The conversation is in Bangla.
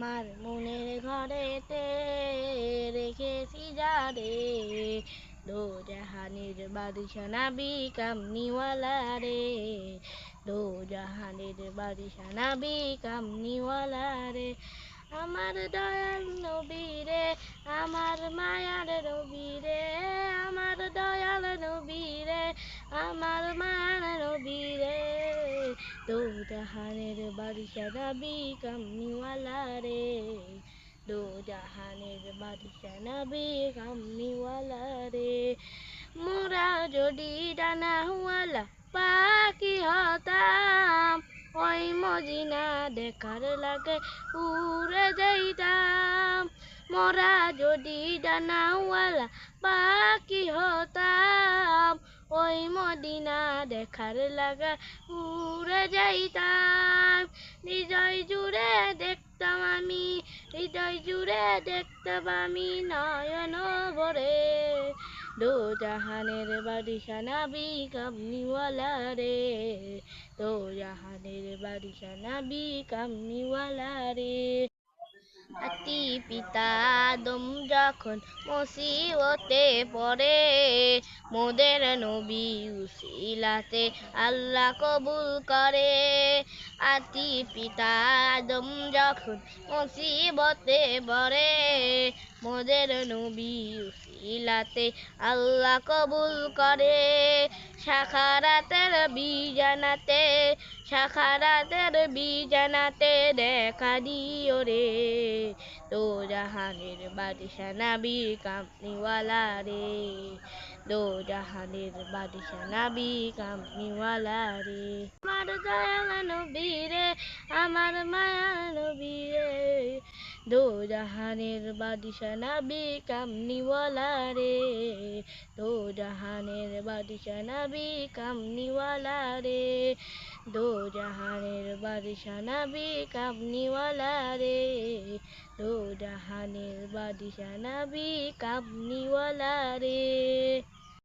আমার মনের ঘরেতে রেখেছি যারে। দো জাহানের বাদিশা নাবি কামনিওয়ালা রে দো জাহানের বাদিশা নাবি কামনিওয়ালা রে আমার দয়াল নবী রে আমার মায়ার নবী রে আমার দয়াল নবী রে আমার দো জাহানের বাদিশা নাবি রে দো জাহানের নাবি রে মোরা যদি ডানাওয়ালা পাখি হতাম, ওই মদিনা দেখার লাগে উড়ে যাইতাম। মোরা যদি ডানাওয়ালা পাখি হতাম, ওই মদিনা দেখার লাগা উড়ে যাইতাম। হৃদয় জুড়ে দেখতাম আমি, হৃদয় জুড়ে দেখতাম আমি নয়ন ভরে। দো জাহানের বাদিশা নাবি কামনিওয়ালা রে দো জাহানের বাদিশা নাবি কামনিওয়ালা রে আতি পিতা দম যখন মুসিবতে পড়ে মোদের নবী উসিলাতে আল্লাহ কবুল করে। আতি পিতা দম যখন মুসিবতে পড়ে, মোদের নবী উসিলাতে আল্লাহ কবুল করে। সাখারাতের বিজানাতে সাখারাতের বিজানাতে দেখা দিও রে। দো জাহানের বাদিশা নাবি কামনিওয়ালা রে। দো জাহানের বাদিশা নাবি কামনিওয়ালা রে আমার দয়াল নবী রে আমার মায়া নবী রে দো জাহানের বাদিশা নাবি কামনিওয়ালা রে দো জাহানের বাদিশা নাবি কামনিওয়ালা রে দো জাহানের বাদিশা নাবি কামনিওয়ালা রে দো জাহানের বাদিশা নাবি কামনিওয়ালা রে